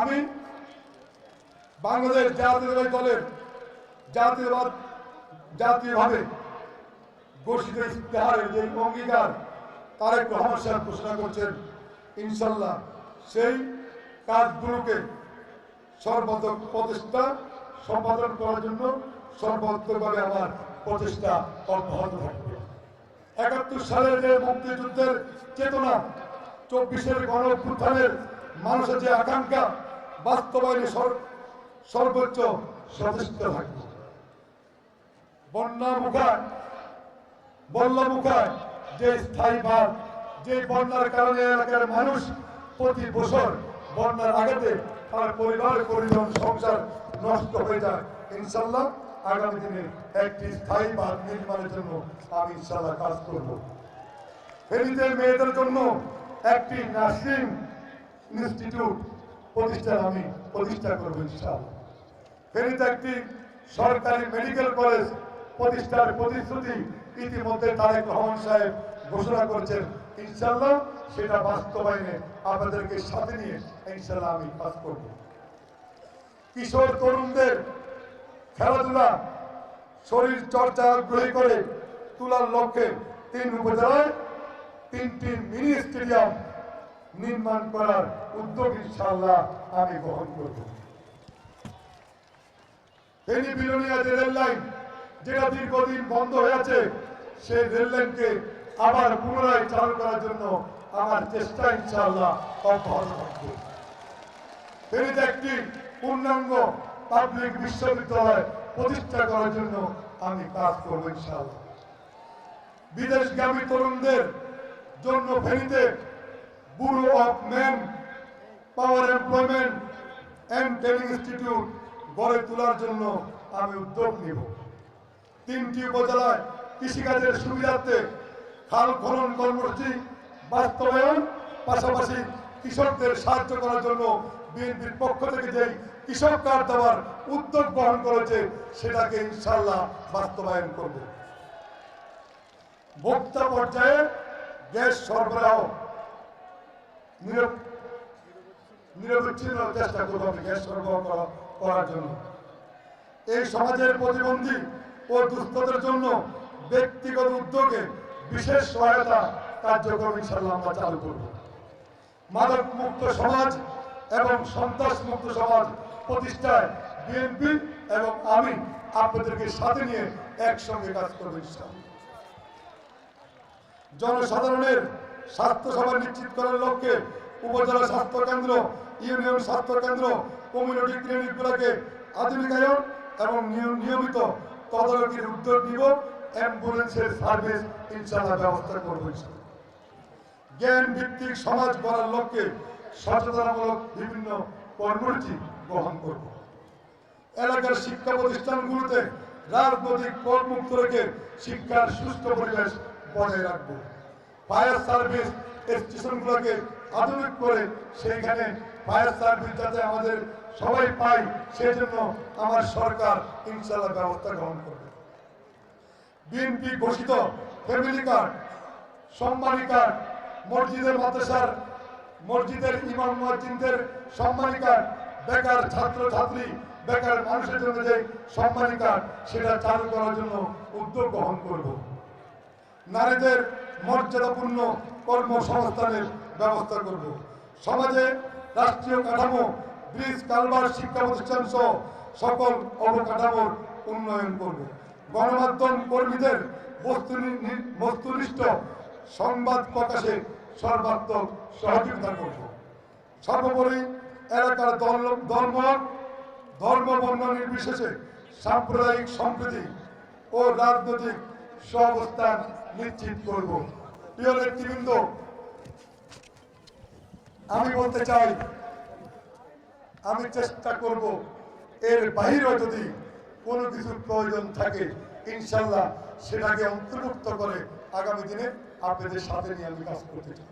আমি বাংলাদেশ জাতীয়তাবাদী দলের জাতীয়বাদ জাতীয়ভাবে ঘোষিত ইস্তেহারের যে অঙ্গীকার তারেক রহমান সাহেব ঘোষণা করছেন, ইনশাল্লাহ সেই কাজগুলোকে সর্বাত্মক প্রচেষ্টা সম্পাদন করার জন্য সর্বাত্মকভাবে আমার প্রচেষ্টা অব্যাহত থাকবে। একাত্তর সালের যে মুক্তিযুদ্ধের চেতনা, চব্বিশের গণ মানুষের যে আকাঙ্ক্ষা বাস্তবায়নে সর্বোচ্চ সচেষ্ট থাকবে। বন্যা মুখায় বন্যা মুখায় যে স্থায়ী ভাব যে বন্যার কারণে এলাকার মানুষ প্রতি বছর বন্যার আঘাতে তার পরিবার, পরিজন, সংসার নষ্ট হয়ে যায়। ইনশাল্লাহ আগামী দিনে একটি স্থায়ী বাঁধ নির্মাণের জন্য আমি ইনশাল্লাহ কাজ করব। ফেনীতে মেয়েদের জন্য একটি নার্সিং ইনস্টিটিউট প্রতিষ্ঠান আমি প্রতিষ্ঠা করব ইনশাল্লাহ ফেনীতে একটি সরকারি মেডিকেল কলেজ প্রতিষ্ঠার প্রতিশ্রুতি ইতিমধ্যে তারেক রহমান সাহেব ঘোষণা করেছেন। ইনশাল্লাহ সেটা বাস্তবায়নে আপনাদেরকে সাথে নিয়ে ইনশাল্লাহ আমি কাজ করব। কিশোর তরুণদের খেলাধুলা, শরীর চর্চা আগ্রহী করে তোলার লক্ষ্যে তিন উপজেলায় তিনটি মিনি স্টেডিয়াম নির্মাণ করার উদ্যোগ ইনশাল্লাহ আমি গ্রহণ করব। ফেনী বিলোনিয়া যে রেল লাইন যেটা দীর্ঘদিন বন্ধ হয়ে আছে, সেই রেল লাইনকে আবার পুনরায় চালু করার জন্য আমার চেষ্টা ইনশাআল্লাহ অব্যাহত থাকবে। ফেনীতে একটি পূর্ণাঙ্গ পাবলিক বিশ্ববিদ্যালয় প্রতিষ্ঠা করার জন্য আমি কাজ করব ইনশাআল্লাহ। বিদেশগামী তরুণদের জন্য ফেনীতে bureau of manpower employment and training institute গড়ে তোলার জন্য আমি উদ্যোগ নিব। তিনটি উপজেলায় কৃষিকাজের সুবিধার্থে খাল খনন কর্মসূচি বাস্তবায়ন, পাশাপাশি কৃষকদের সাহায্য করার জন্য বিএনপির পক্ষ থেকে যেই কৃষক কার্ড দেওয়ার উদ্যোগ গ্রহণ করেছে, সেটাকে ইনশাল্লাহ বাস্তবায়ন করব। ভোক্তা পর্যায়ে গ্যাস সরবরাহ নিরবিচ্ছিন্ন চেষ্টা করব আমি গ্যাস সরবরাহ করার জন্য। এই সমাজের প্রতিবন্ধী ও দুস্থদের জন্য ব্যক্তিগত উদ্যোগে বিশেষ সহায়তা কার্যক্রম ইনশাল্লাহ আমরা চালু করব। মাদক মুক্ত সমাজ এবং সন্ত্রাস মুক্ত সমাজ প্রতিষ্ঠায় বিএনপি এবং আমি আপনাদেরকে সাথে নিয়ে একসঙ্গে কাজ করব ইনশাল্লাহ জনসাধারণের স্বাস্থ্য সেবা নিশ্চিত করার লক্ষ্যে উপজেলা স্বাস্থ্য কেন্দ্র, ইউনিয়ন স্বাস্থ্য কেন্দ্র কমিউনিটি ক্লিনিকগুলোকে আধুনিকায়ন এবং নিয়- নিয়মিত তদারকির উদ্যোগ নিব অ্যাম্বুলেন্সের সার্ভিস ইনশাল্লাহ ব্যবস্থা করব জ্ঞান ভিত্তিক সমাজ গড়ার লক্ষ্যে সচেতনামূলক বিভিন্ন কর্মসূচি গ্রহণ করব। এলাকার শিক্ষা প্রতিষ্ঠানগুলোতে রাজনৈতিক করমুক্ত রেখে শিক্ষার সুস্থ পরিবেশ বজায় রাখব। ফায়ার সার্ভিস স্টেশনগুলোকে আধুনিক করে সেইখানে ফায়ার সার্ভিস যাতে আমাদের সবাই পাই সেই জন্য আমার সরকার ইনশাল্লাহ ব্যবস্থা গ্রহণ করবে। বিএনপি ঘোষিত ফ্যামিলি কার্ড, সম্মানী কার্ড, মসজিদের মাদ্রাসার, মসজিদের ইমাম মসজিদের সম্মানী কার্ড, বেকার ছাত্র ছাত্রী বেকার মানুষের জন্য যে সম্মানী কার্ড, সেটা চালু করার জন্য উদ্যোগ গ্রহণ করব। নারীদের মর্যাদাপূর্ণ কর্মসংস্থানের ব্যবস্থা করব। সমাজে রাষ্ট্রীয় কাঠামো ব্রিজ কালভার শিক্ষা প্রতিষ্ঠান সহ সকল অবকাঠামোর উন্নয়ন করব। গণমাধ্যম কর্মীদের বস্তুনি- বস্তুনিষ্ঠ সংবাদ প্রকাশে সর্বাত্মক সহযোগিতা করব। সর্বোপরি এলাকার ধর্ম ধর্ম বর্ণ নির্বিশেষে সাম্প্রদায়িক সম্প্রীতি ও রাজনৈতিক সহাবস্থান নিশ্চিত করব। প্রিয় নেতৃবৃন্দ, আমি বলতে চাই, আমি চেষ্টা করব এর বাহিরেও যদি কোনো কিছুর প্রয়োজন থাকে, ইনশাল্লাহ সেটাকে অন্তর্ভুক্ত করে আগামী দিনে আপনাদের সাথে নিয়ে আমি কাজ করতে চাই।